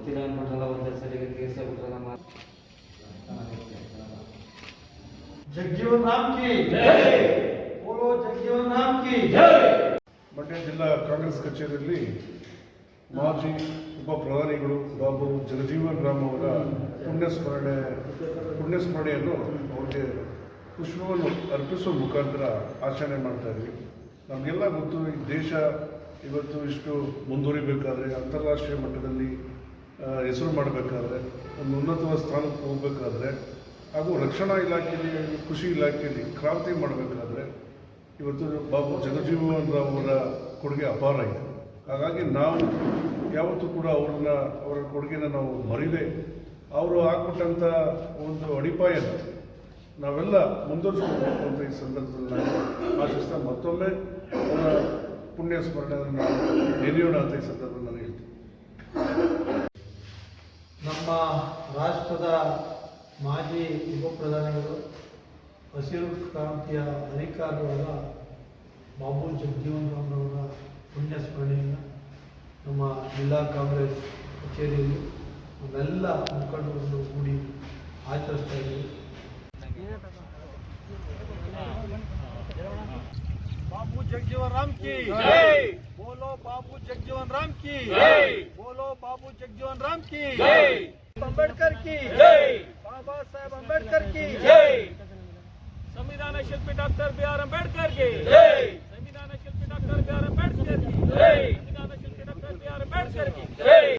ಗೊತ್ತಿಲ್ಲ ಅಂದ್ಬಿಟ್ರಲ್ಲ ಒಂದೇ ಸರಿಗೆ ತೀರಿಸ್ಬಿಟ್ರಲ್ಲ ಜಗಜೀವನ್ ರಾಮ್ ಕಿ ಬೋಲೋ ರಾಮ್ ಕಿ ಮಂಡ್ಯ ಜಿಲ್ಲಾ ಕಾಂಗ್ರೆಸ್ ಕಚೇರಿಯಲ್ಲಿ ಮಾಜಿ ಉಪ ಪ್ರಧಾನಿಗಳು ಬಾಬು ಜಗಜೀವನ್ ರಾಮ್ ಅವರ ಪುಣ್ಯ ಸ್ಮರಣೆ ಪುಣ್ಯಸ್ಮರಣೆ ಪುಣ್ಯಸ್ಮರಣೆಯನ್ನು ಅವರಿಗೆ ಪುಷ್ಪವನ್ನು ಅರ್ಪಿಸುವ ಮುಖಾಂತರ ಆಚರಣೆ ಮಾಡ್ತಾ ಇದ್ವಿ. ನಮಗೆಲ್ಲ ಗೊತ್ತು ಈ ದೇಶ ಇವತ್ತು ಇಷ್ಟು ಮುಂದುವರಿಬೇಕಾದ್ರೆ ಅಂತಾರಾಷ್ಟ್ರೀಯ ಮಟ್ಟದಲ್ಲಿ ಹೆಸರು ಮಾಡಬೇಕಾದ್ರೆ, ಒಂದು ಉನ್ನತವಾದ ಸ್ಥಾನಕ್ಕೆ ಹೋಗಬೇಕಾದ್ರೆ, ಹಾಗೂ ರಕ್ಷಣಾ ಇಲಾಖೆಯಲ್ಲಿ, ಕೃಷಿ ಇಲಾಖೆಯಲ್ಲಿ ಕ್ರಾಂತಿ ಮಾಡಬೇಕಾದ್ರೆ, ಇವತ್ತು ಬಾಬು ಜಗಜೀವನ್ ಅವರ ಕೊಡುಗೆ ಅಪಾರ ಇದೆ. ಹಾಗಾಗಿ ನಾವು ಯಾವತ್ತೂ ಕೂಡ ಅವ್ರನ್ನ, ಅವರ ಕೊಡುಗೆನ ನಾವು ಮರಿದೆ, ಅವರು ಹಾಕ್ಬಿಟ್ಟಂಥ ಒಂದು ಅಡಿಪಾಯ ನಾವೆಲ್ಲ ಮುಂದುವರಿಸ್ಕೋಬೇಕು ಅಂತ ಈ ಸಂದರ್ಭದಲ್ಲಿ ನಾನು ಆಶಿಸ್ತಾ ಮತ್ತೊಮ್ಮೆ ಅವರ ಪುಣ್ಯ ಸ್ಮರಣೆಯನ್ನು ನಾವು ನೆನೆಯೋಣ ಅಂತ ಈ ಸಂದರ್ಭದಲ್ಲಿ ನಾನು ಹೇಳ್ತೀನಿ. ನಮ್ಮ ರಾಷ್ಟ್ರದ ಮಾಜಿ ಉಪ ಪ್ರಧಾನಿಗಳು ಹಸಿರು ಕ್ರಾಂತಿಯ ಅಧಿಕಾರಿಯಾದ ಬಾಬು ಜಗಜೀವನ್ ರಾಮ್ರವರ ಪುಣ್ಯ ಸ್ಮರಣೆಯನ್ನು ನಮ್ಮ ಜಿಲ್ಲಾ ಕಾಂಗ್ರೆಸ್ ಕಚೇರಿಯಲ್ಲಿ ನಮ್ಮೆಲ್ಲ ಮುಖಂಡರು ಕೂಡಿ ಆಚರಿಸ್ತಾ ಇದ್ದೀವಿ बाबू जगजीवन राम की जय। बोलो बाबू जगजीवन राम की जय। बोलो बाबू जगजीवन राम की जय। अंबेडकर की जय। बाबा साहेब अंबेडकर की जय संविधान शिल्पी डॉक्टर बी आर अम्बेडकर के जय